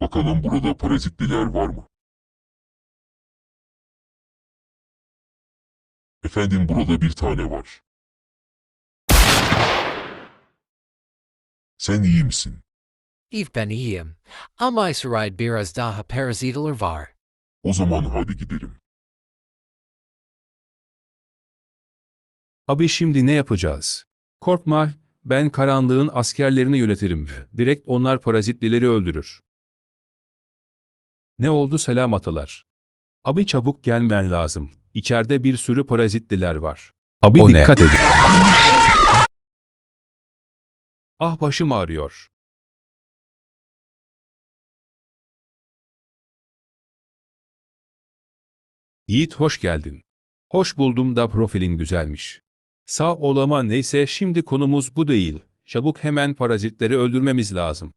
Bakalım burada parazitliler var mı? Efendim burada bir tane var. Sen iyi misin? İv ben iyiyim. Ama İsrail biraz daha parazitler var. O zaman hadi gidelim. Abi şimdi ne yapacağız? Korkma, ben karanlığın askerlerini yönetirim. Direkt onlar parazitlileri öldürür. Ne oldu selam atalar? Abi çabuk gelmen lazım. İçeride bir sürü parazitliler var. Abi O ne? dikkat edin. Ah başım ağrıyor. Yiğit hoş geldin. Hoş buldum da profilin güzelmiş. Sağ ol ama neyse şimdi konumuz bu değil. Çabuk hemen parazitleri öldürmemiz lazım.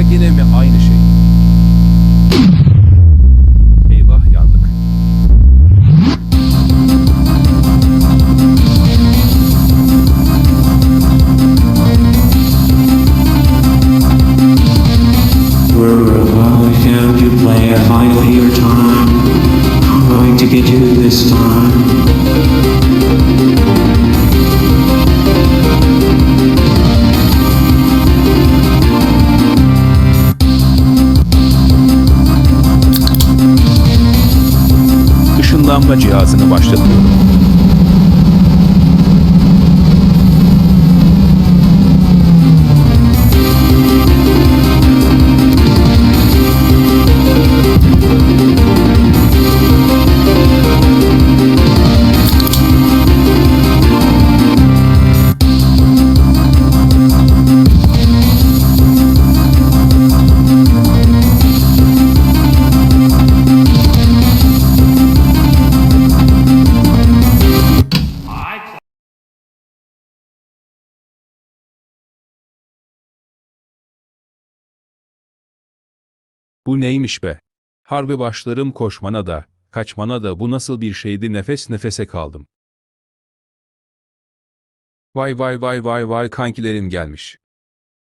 Ya yine mi aynı şey? Eyvah yandık. I'm going to get you this time. Işınlanma cihazını başlatıyorum. Bu neymiş be? Harbi başlarım koşmana da, kaçmana da bu nasıl bir şeydi nefes nefese kaldım. Vay vay vay vay vay kankilerim gelmiş.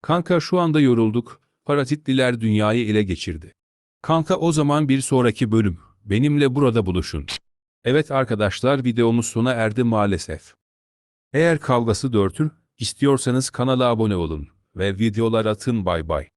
Kanka şu anda yorulduk, parazitliler dünyayı ele geçirdi. Kanka o zaman bir sonraki bölüm, benimle burada buluşun. Evet arkadaşlar videomuz sona erdi maalesef. Eğer kavgası dörtür, istiyorsanız kanala abone olun ve videolar atın bay bay.